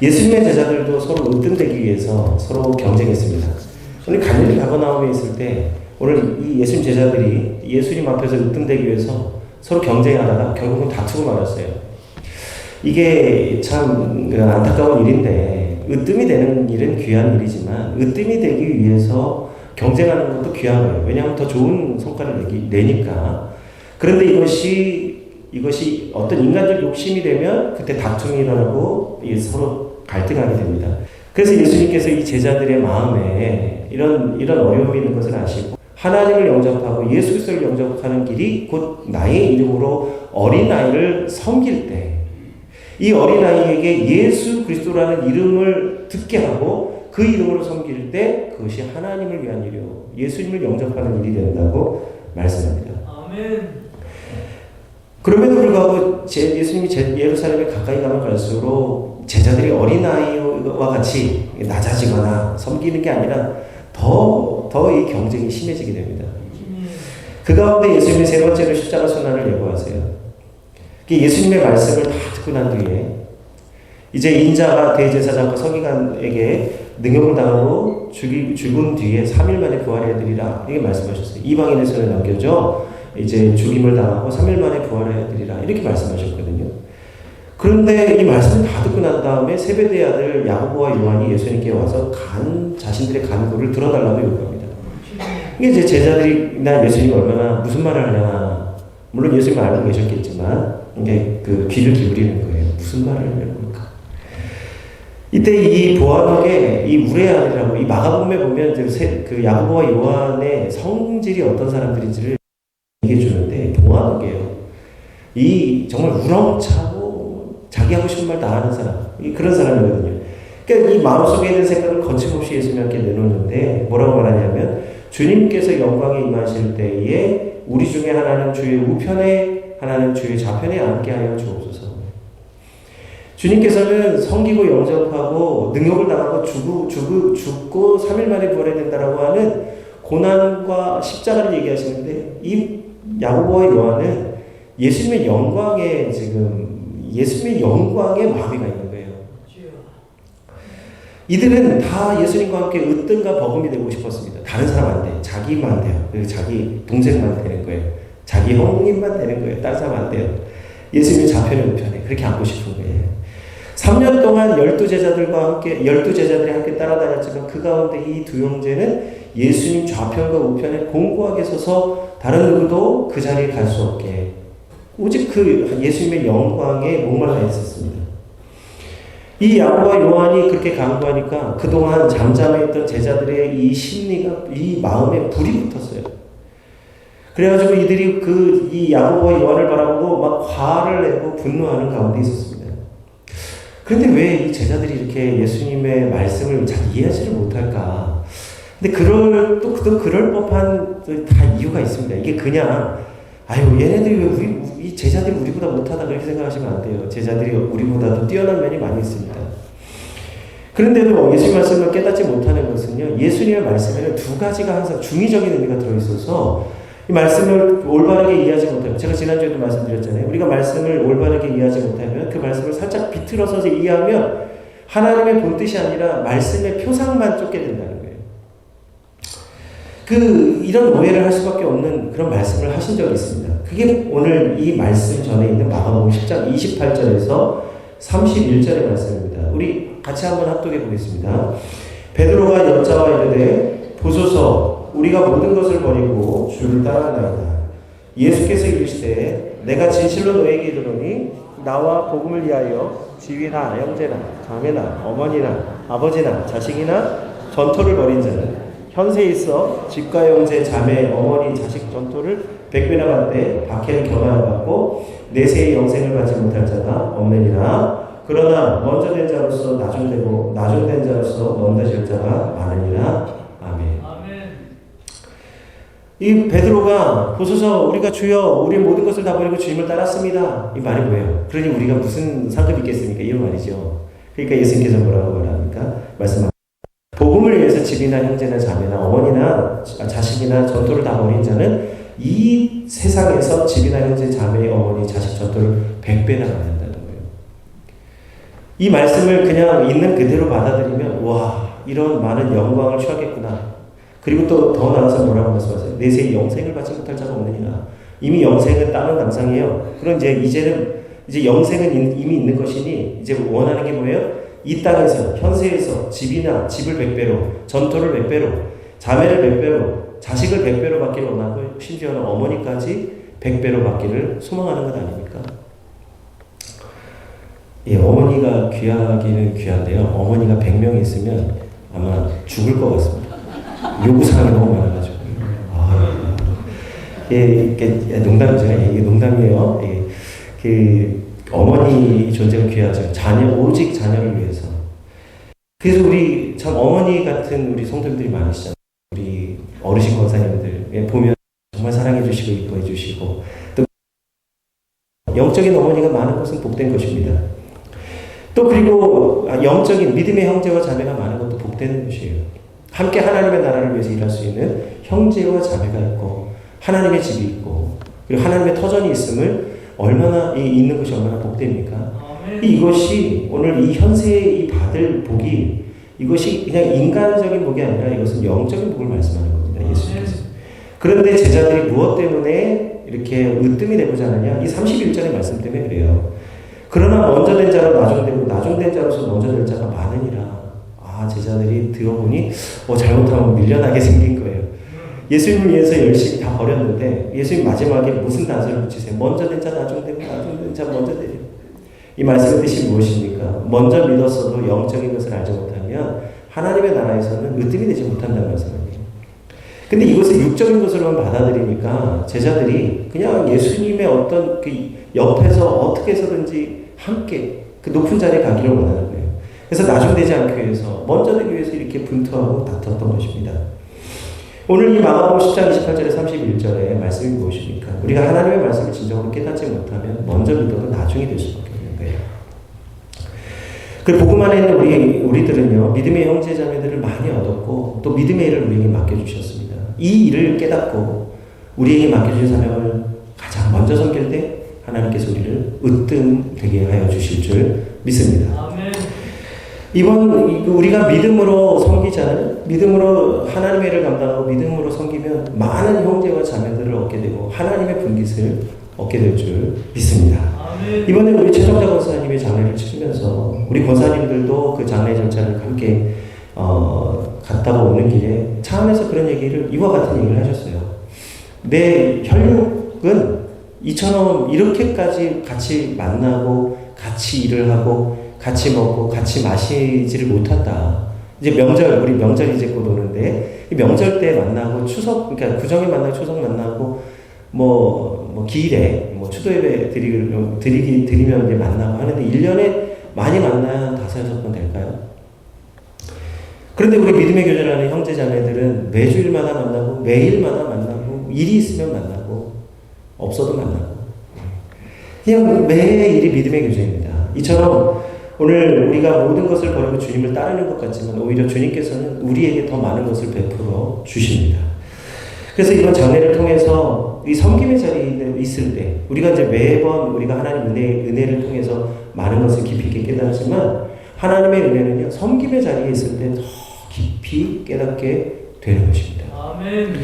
예수님의 제자들도 서로 으뜸되기 위해서 서로 경쟁했습니다. 오늘 갈릴리 가버나움에 있을 때 오늘 이 예수님 제자들이 예수님 앞에서 으뜸되기 위해서 서로 경쟁하다가 결국은 다투고 말았어요. 이게 참 안타까운 일인데 으뜸이 되는 일은 귀한 일이지만 으뜸이 되기 위해서 경쟁하는 것도 귀한 거예요. 왜냐하면 더 좋은 성과를 내기, 내니까. 그런데 이것이 이것이 어떤 인간적 욕심이 되면 그때 다툼이 일어나고 서로 갈등하게 됩니다. 그래서 예수님께서 이 제자들의 마음에 이런 이런 어려움이 있는 것을 아시고 하나님을 영접하고 예수 그리스도를 영접하는 길이 곧 나의 이름으로 어린 아이를 섬길 때 이 어린 아이에게 예수 그리스도라는 이름을 듣게 하고 그 이름으로 섬길 때 그것이 하나님을 위한 일이요 예수님을 영접하는 일이 된다고 말씀합니다. 아멘. 그럼에도 불구하고 제 예수님이 제 예루살렘에 가까이 가면 갈수록 제자들이 어린 아이와 같이 낮아지거나 섬기는 게 아니라 더 더 이 경쟁이 심해지게 됩니다. 그 가운데 예수님이 세 번째로 십자가 순환을 예고하세요. 예수님의 말씀을 다 듣고 난 뒤에 이제 인자가 대제사장과 서기관에게 능욕을 당하고 죽이, 죽은 뒤에 3일 만에 부활해야 되리라 이렇게 말씀하셨어요. 이방인의 손에 넘겨져 이제 죽임을 당하고 3일 만에 부활해야 되리라 이렇게 말씀하셨거든요. 그런데 이 말씀을 다 듣고 난 다음에 세베대의 아들 야고보와 요한이 예수님께 와서 간 자신들의 간구를 들어달라고 요구합니다. 이게 이제 제자들이 나 예수님이 얼마나 무슨 말을 하냐 물론 예수님 알고 계셨겠지만 이게 그 귀를 기울이는 거예요. 무슨 말을 하는 걸까? 이때 이 보아하게 이 우레 아들이라고 이 마가복음에 보면 이제 세, 그 야고보와 요한의 성질이 어떤 사람들인지를 얘기해 주는데 보아하게요. 이 정말 우렁차고 자기 하고 싶은 말 다 하는 사람 이 그런 사람이거든요. 그러니까 이 마음속에 있는 생각을 거침없이 예수님께 내놓는데 뭐라고 말하냐면 주님께서 영광에 임하실 때에 우리 중에 하나는 주의 우편에 하나는 주의 좌편에 앉게 하여 주옵소서. 주님께서는 섬기고 영접하고 능욕을 당하고 죽고, 죽고, 죽고 3일 만에 부활해야 된다라고 하는 고난과 십자가를 얘기하시는데 이 야고보와 요한은 예수님의 영광에 지금 예수님의 영광에 마비가 있는 거예요. 이들은 다 예수님과 함께 으뜸과 버금이 되고 싶었습니다. 다른 사람한테 자기만 돼요. 그리고 자기 동생만 되는 거예요. 자기 형님만 되는 거예요. 다른 사람 안 돼요. 예수님의 좌편에 우편에 그렇게 앉고 싶은 거예요. 3년 동안 열두 제자들과 함께 열두 제자들이 함께 따라다녔지만 그 가운데 이 두 형제는 예수님 좌편과 우편에 공고하게 서서 다른 누구도 그 자리에 갈 수 없게 오직 그 예수님의 영광에 목말라 있었습니다. 이 야고보와 요한이 그렇게 강구하니까 그동안 잠잠했던 제자들의 이 심리가 이 마음에 불이 붙었어요. 그래가지고 이들이 그 이 야고보와 요한을 바라보고 막 화를 내고 분노하는 가운데 있었습니다. 그런데 왜 이 제자들이 이렇게 예수님의 말씀을 잘 이해하지를 못할까? 근데 그럴 또, 또 그럴 법한 다 이유가 있습니다. 이게 그냥 아유 얘네들이 왜 우리 이 제자들이 우리보다 못하다 그렇게 생각하시면 안 돼요. 제자들이 우리보다도 뛰어난 면이 많이 있습니다. 그런데도 예수님 말씀을 깨닫지 못하는 것은요 예수님의 말씀에는 두 가지가 항상 중의적인 의미가 들어 있어서 이 말씀을 올바르게 이해하지 못하면 제가 지난주에도 말씀드렸잖아요. 우리가 말씀을 올바르게 이해하지 못하면 그 말씀을 살짝 비틀어서 이해하면 하나님의 본 뜻이 아니라 말씀의 표상만 쫓게 된다는 거예요. 그 이런 오해를 할 수밖에 없는 그런 말씀을 하신 적이 있습니다. 그게 오늘 이 말씀 전에 있는 마가복음 10장 28절에서 31절의 말씀입니다. 우리 같이 한번 합독해 보겠습니다. 베드로가 여자와 이르되 보소서 우리가 모든 것을 버리고 주를 따라나이다. 예수께서 이르시되 내가 진실로 너에게 이르노니 나와 복음을 위하여 지위나 형제나 자매나 어머니나 아버지나 자식이나 전토를 벌인 자는 현세에 있어 집과 형제 자매 어머니 자식 전토를 백배나 받되 박해를 경하여 받고 내세의 영생을 받지 못할 자가 없느니라 그러나 먼저 된 자로서 나중되고 나중된 자로서 먼저 될 자가 많으니라 아멘. 아멘. 이 베드로가 보소서 우리가 주여 우리 모든 것을 다 버리고 주님을 따랐습니다. 이 말이 뭐예요? 그러니 우리가 무슨 상급이 있겠습니까? 이런 말이죠. 그러니까 예수님께서 뭐라고 말합니까? 말씀 복음을 위해서 집이나 형제나 자매나 어머니나 자식이나 다 버린 자는 이 세상에서 집이나 형제 자매 어머니 자식 전토를 백배나 받는다는 거예요. 이 말씀을 그냥 있는 그대로 받아들이면 와 이런 많은 영광을 취하겠구나. 그리고 또 더 나아서 뭐라고 말씀하세요? 내세 영생을 받지 못할 자가 없느니라. 이미 영생은 다른 당상이에요. 그럼 이제 이제는 이제 영생은 이미 있는 것이니 이제 원하는 게 뭐예요? 이 땅에서 현세에서 집이나 집을 백배로 전토를 백배로 자매를 백배로 자식을 백배로 받기를 원하고 심지어는 어머니까지 백배로 받기를 소망하는 것 아닙니까? 예, 어머니가 귀하기는 귀한데요. 어머니가 100명 있으면 아마 죽을 것 같습니다. 요구사항이 너무 많아가지고. 아, 예, 농담이죠. 예, 이게 농담이에요. 예, 그 어머니 존재가 귀하죠. 자녀 오직 자녀를 위해서. 그래서 우리 참 어머니 같은 우리 성도님들이 많으시잖아요. 우리 어르신 권사님들 예, 보면 정말 사랑해 주시고 이뻐해 주시고 또 영적인 어머니가 많은 것은 복된 것입니다. 또 그리고 아, 영적인 믿음의 형제와 자매가 많은 것도 복되는 것이에요. 함께 하나님의 나라를 위해서 일할 수 있는 형제와 자매가 있고 하나님의 집이 있고 그리고 하나님의 터전이 있음을 얼마나 이- 있는 것이 얼마나 복됩니까? 이것이 오늘 이 현세에 이 받을 복이 이것이 그냥 인간적인 복이 아니라 이것은 영적인 복을 말씀하는 겁니다. 예수님께서. 그런데 제자들이 무엇 때문에 이렇게 으뜸이 되고자 하느냐? 이 31절의 말씀 때문에 그래요. 그러나 먼저 된 자로 나중되고 나중된 자로서 먼저 될 자가 많으니라. 아 제자들이 들어보니 뭐 잘못하면 밀려나게 생긴 거예요. 예수님을 위해서 열심히 다 버렸는데 예수님 마지막에 무슨 단서를 붙이세요? 먼저 된 자 나중 되고 나중 된 자 먼저 되려. 이 말씀의 뜻이 무엇입니까? 먼저 믿었어도 영적인 것을 알지 못하면 하나님의 나라에서는 으뜸이 되지 못한다는 말씀이에요. 근데 이것을 육적인 것으로만 받아들이니까 제자들이 그냥 예수님의 어떤 그 옆에서 어떻게 해서든지 함께 그 높은 자리에 가기를 원하는 거예요. 그래서 나중 되지 않기 위해서 먼저 되기 위해서 이렇게 분투하고 다퉜던 것입니다. 오늘 이 마가복음 10장 28절에 31절에 말씀이 무엇입니까? 우리가 하나님의 말씀을 진정으로 깨닫지 못하면 먼저 믿어도 나중에 될 수밖에 없는 거예요. 그 복음 안에 있는 우리 우리들은요 믿음의 형제자매들을 많이 얻었고 또 믿음의 일을 우리에게 맡겨주셨습니다. 이 일을 깨닫고 우리에게 맡겨주신 사명을 가장 먼저 섬길 때 하나님께서 우리를 으뜸 되게 하여 주실 줄 믿습니다. 아멘. 이번 이- 우리가 믿음으로 섬기잖아요. 믿음으로 하나님의 일을 감당하고 믿음으로 섬기면 많은 형제와 자매들을 얻게 되고 하나님의 분깃을 얻게 될 줄 믿습니다. 이번에 우리 최정자 권사님의 장례를 치르면서 우리 권사님들도 그 장례 절차를 함께 어, 갔다가 오는 길에 차 안에서 그런 얘기를 이와 같은 얘기를 하셨어요. 내 혈육은 이처럼 이렇게까지 같이 만나고 같이 일을 하고 같이 먹고 같이 마시지를 못한다. 이제 명절 우리 명절이 이제 곧 오는데 이 명절 때 만나고 추석 그러니까 구정에 만나고 추석 만나고 뭐, 뭐 기일에 뭐 추도 예배 드리, 드리기 드리면 이제 만나고 하는데 1년에 많이 만나야 다섯 여섯 번 될까요? 그런데 우리 믿음의 교제라는 형제 자매들은 매주일마다 만나고 매일마다 만나고 일이 있으면 만나고 없어도 만나고 그냥 매일이 믿음의 교제입니다. 이처럼 오늘 우리가 모든 것을 버리고 주님을 따르는 것 같지만 오히려 주님께서는 우리에게 더 많은 것을 베풀어 주십니다. 그래서 이번 장례를 통해서 이 섬김의 자리에 있을 때 우리가 이제 매번 우리가 하나님 은혜, 은혜를 통해서 많은 것을 깊이 있게 깨달지만 하나님의 은혜는요 섬김의 자리에 있을 때 더 깊이 깨닫게 되는 것입니다. 아멘.